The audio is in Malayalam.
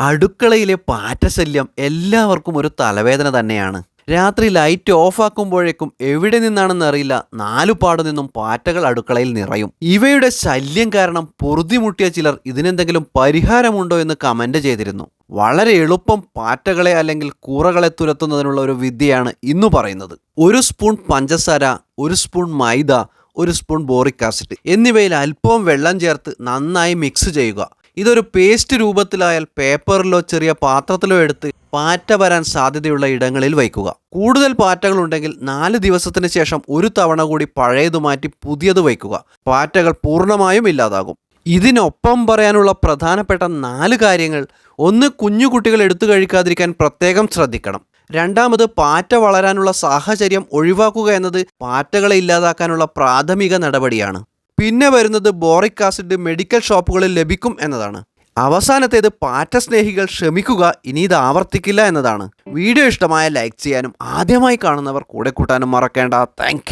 അടുക്കളയിലെ പാറ്റശല്യം എല്ലാവർക്കും ഒരു തലവേദന തന്നെയാണ്. രാത്രി ലൈറ്റ് ഓഫാക്കുമ്പോഴേക്കും എവിടെ നിന്നാണെന്ന് അറിയില്ല. നാലുപാടു നിന്നും പാറ്റകൾ അടുക്കളയിൽ നിറയും. ഇവയുടെ ശല്യം കാരണം പൊറുതിമുട്ടിയ ചിലർ ഇതിനെന്തെങ്കിലും പരിഹാരമുണ്ടോ എന്ന് കമന്റ് ചെയ്തിരുന്നു. വളരെ എളുപ്പം പാറ്റകളെ അല്ലെങ്കിൽ കൂറകളെ തുരത്തുന്നതിനുള്ള ഒരു വിദ്യയാണ് ഇന്ന് പറയുന്നത്. ഒരു സ്പൂൺ പഞ്ചസാര ഒരു സ്പൂൺ മൈദ ഒരു സ്പൂൺ ബോറിക് ആസിഡ് എന്നിവയിൽ അല്പം വെള്ളം ചേർത്ത് നന്നായി മിക്സ് ചെയ്യുക. ഇതൊരു പേസ്റ്റ് രൂപത്തിലായാൽ പേപ്പറിലോ ചെറിയ പാത്രത്തിലോ എടുത്ത് പാറ്റ വരാൻ സാധ്യതയുള്ള ഇടങ്ങളിൽ വയ്ക്കുക. കൂടുതൽ പാറ്റകൾ ഉണ്ടെങ്കിൽ നാല് ദിവസത്തിന് ശേഷം ഒരു തവണ കൂടി പഴയത് മാറ്റി പുതിയത് വയ്ക്കുക. പാറ്റകൾ പൂർണമായും ഇല്ലാതാകും. ഇതിനൊപ്പം പറയാനുള്ള പ്രധാനപ്പെട്ട നാല് കാര്യങ്ങൾ ഒന്ന് കുഞ്ഞു കുട്ടികൾ എടുത്തു കഴിക്കാതിരിക്കാൻ പ്രത്യേകം ശ്രദ്ധിക്കണം. രണ്ടാമത് പാറ്റ വളരാനുള്ള സാഹചര്യം ഒഴിവാക്കുക എന്നത് പാറ്റകളെ ഇല്ലാതാക്കാനുള്ള പ്രാഥമിക നടപടിയാണ്. പിന്നെ വരുന്നത് ബോറിക് ആസിഡ് മെഡിക്കൽ ഷോപ്പുകളിൽ ലഭിക്കും എന്നതാണ്. അവസാനത്തേത് പാറ്റ സ്നേഹികൾ ക്ഷമിക്കുക ഇനി ഇത് ആവർത്തിക്കില്ല എന്നതാണ്. വീഡിയോ ഇഷ്ടമായ ലൈക്ക് ചെയ്യാനും ആദ്യമായി കാണുന്നവർ കൂടെ കൂട്ടാനും മറക്കേണ്ട. താങ്ക്